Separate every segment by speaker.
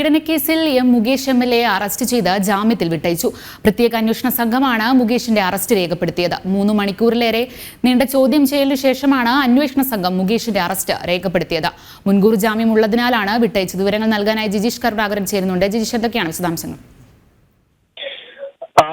Speaker 1: പീഡനക്കേസിൽ M Mukesh M L A arrest ചെയ്ത് ജാമ്യത്തിൽ വിട്ടയച്ചു. പ്രത്യേക അന്വേഷണ സംഘമാണ് മുകേഷിന്റെ അറസ്റ്റ് രേഖപ്പെടുത്തിയത്. മൂന്ന് മണിക്കൂറിലേറെ നീണ്ട ചോദ്യം ചെയ്യലിനു ശേഷമാണ് അന്വേഷണ സംഘം മുകേഷിന്റെ അറസ്റ്റ് രേഖപ്പെടുത്തിയത്. മുൻകൂർ ജാമ്യം ഉള്ളതിനാലാണ് വിട്ടയച്ചത് വിവരങ്ങൾ നൽകാനായി ജിജീഷ് കരുണാകരൻ ചേരുന്നുണ്ട്. ജിജീഷ് എന്തൊക്കെയാണ് വിശദാംശങ്ങൾ?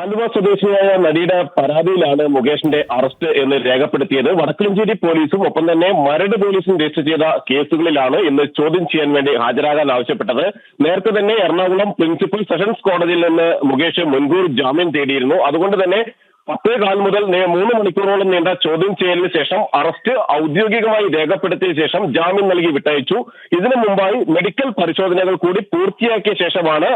Speaker 2: ആലുവ സ്വദേശിയായ നടിയുടെ പരാതിയിലാണ് മുകേഷിന്റെ അറസ്റ്റ് എന്ന് രേഖപ്പെടുത്തിയത്. വടക്കഞ്ചേരി പോലീസും ഒപ്പം തന്നെ മരട് പോലീസും രജിസ്റ്റർ ചെയ്ത കേസുകളിലാണ് ഇന്ന് ചോദ്യം ചെയ്യാൻ വേണ്ടി ഹാജരാകാൻ ആവശ്യപ്പെട്ടത്. നേരത്തെ തന്നെ എറണാകുളം പ്രിൻസിപ്പൽ സെഷൻസ് കോടതിയിൽ നിന്ന് മുകേഷ് മുൻകൂർ ജാമ്യം തേടിയിരുന്നു. അതുകൊണ്ട് തന്നെ പത്തേ കാൽ മുതൽ മൂന്ന് മണിക്കൂറോളം നീണ്ട ചോദ്യം ചെയ്യലിന് ശേഷം അറസ്റ്റ് ഔദ്യോഗികമായി രേഖപ്പെടുത്തിയ ശേഷം ജാമ്യം നൽകി വിട്ടയച്ചു. ഇതിനു മുമ്പായി മെഡിക്കൽ പരിശോധനകൾ കൂടി പൂർത്തിയാക്കിയ ശേഷമാണ്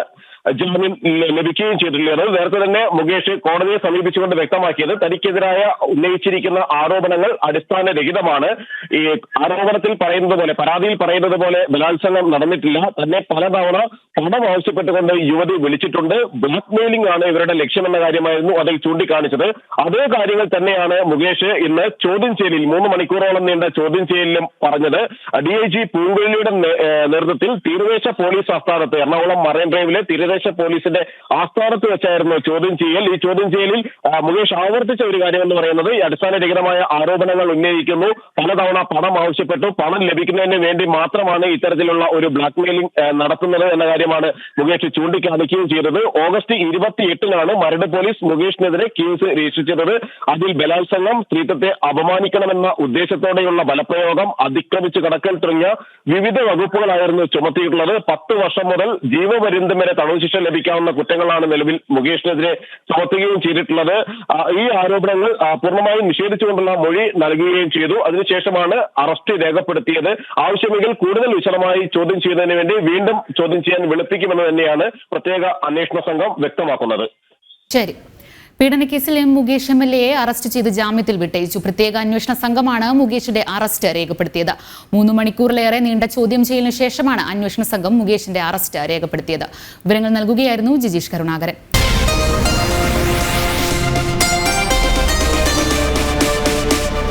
Speaker 2: ജാമ്യം ലഭിക്കുകയും ചെയ്തിട്ടുള്ളത് നേരത്തെ തന്നെ മുകേഷ് കോടതിയെ സമീപിച്ചുകൊണ്ട് വ്യക്തമാക്കിയത് തനിക്കെതിരായ ഉന്നയിച്ചിരിക്കുന്ന ആരോപണങ്ങൾ അടിസ്ഥാനരഹിതമാണ്. ഈ ആരോപണത്തിൽ പറയുന്നത് പോലെ പരാതിയിൽ പറയുന്നത് പോലെ ബലാത്സംഗം നടന്നിട്ടില്ല. തന്നെ പലതവണ പണം ആവശ്യപ്പെട്ടുകൊണ്ട് യുവതി വിളിച്ചിട്ടുണ്ട്. ബ്ലാക്ക് മെയിലിംഗ് ആണ് ഇവരുടെ ലക്ഷ്യമെന്ന കാര്യമായിരുന്നു അതിൽ ചൂണ്ടിക്കാണിച്ചത്. അതേ കാര്യങ്ങൾ തന്നെയാണ് മുകേഷ് ഇന്ന് ചോദ്യം ചെയ്യലിൽ മൂന്ന് മണിക്കൂറോളം നീണ്ട ചോദ്യം ചെയ്യലിലും പറഞ്ഞത്. ഡി ഐ ജി പൂങ്കുഴലിയുടെ നേതൃത്വത്തിൽ തീരദേശ പോലീസ് ആസ്ഥാനത്ത് എറണാകുളം മറൈൻ ഡ്രൈവിലെ തീരദേശ പോലീസിന്റെ ആസ്ഥാനത്ത് വെച്ചായിരുന്നു ചോദ്യം ചെയ്യൽ. ഈ ചോദ്യം ചെയ്യലിൽ മുകേഷ് ആവർത്തിച്ച ഒരു കാര്യം എന്ന് പറയുന്നത് ഈ അടിസ്ഥാനരഹിതമായ ആരോപണങ്ങൾ ഉന്നയിക്കുന്നു. പലതവണ പണം ആവശ്യപ്പെട്ടു. പണം ലഭിക്കുന്നതിന് വേണ്ടി മാത്രമാണ് ഇത്തരത്തിലുള്ള ഒരു ബ്ലാക്ക് മെയിലിംഗ് നടത്തുന്നത് എന്ന കാര്യമാണ് മുകേഷ് ചൂണ്ടിക്കാണിക്കുകയും ചെയ്തത്. ഓഗസ്റ്റ് ഇരുപത്തിയെട്ടിനാണ് മരട് പോലീസ് മുകേഷിനെതിരെ കേസ് രജിസ്റ്റർ ചെയ്തത് അതിൽ ബലാത്സംഗം സ്ത്രീത്വത്തെ അപമാനിക്കണമെന്ന ഉദ്ദേശത്തോടെയുള്ള ബലപ്രയോഗം അതിക്രമിച്ച് കടക്കൽ തുടങ്ങിയ വിവിധ വകുപ്പുകളായിരുന്നു ചുമത്തിയിട്ടുള്ളത്. പത്ത് വർഷം മുതൽ ജീവപര്യന്തം വരെ തടവ് ശിക്ഷ ലഭിക്കാവുന്ന കുറ്റങ്ങളാണ് നിലവിൽ മുകേഷിനെതിരെ ചുമത്തുകയും ചെയ്തിട്ടുള്ളത്. ഈ ആരോപണങ്ങൾ പൂർണമായും നിഷേധിച്ചുകൊണ്ടുള്ള മൊഴി നൽകുകയും ചെയ്തു. അതിനുശേഷമാണ് അറസ്റ്റ് രേഖപ്പെടുത്തിയത്. ആവശ്യമെങ്കിൽ കൂടുതൽ വിശദമായി ചോദ്യം ചെയ്യുന്നതിന് വേണ്ടി വീണ്ടും ചോദ്യം ചെയ്യാൻ വിളിപ്പിക്കുമെന്ന് തന്നെയാണ് പ്രത്യേക അന്വേഷണ സംഘം വ്യക്തമാക്കുന്നത്.
Speaker 1: ശരി. പീഡനക്കേസിൽ എം മുകേഷ് എം എൽ എയെ അറസ്റ്റ് ചെയ്ത് ജാമ്യത്തിൽ വിട്ടയച്ചു. പ്രത്യേക അന്വേഷണ സംഘമാണ് മുകേഷിന്റെ അറസ്റ്റ് രേഖപ്പെടുത്തിയത്. മൂന്ന് മണിക്കൂറിലേറെ നീണ്ട ചോദ്യം ചെയ്യലിനു ശേഷമാണ് അന്വേഷണ സംഘം മുകേഷിന്റെ അറസ്റ്റ് രേഖപ്പെടുത്തിയത്. വിവരങ്ങൾ നൽകുകയായിരുന്നു ജിജീഷ് കരുണാകരൻ.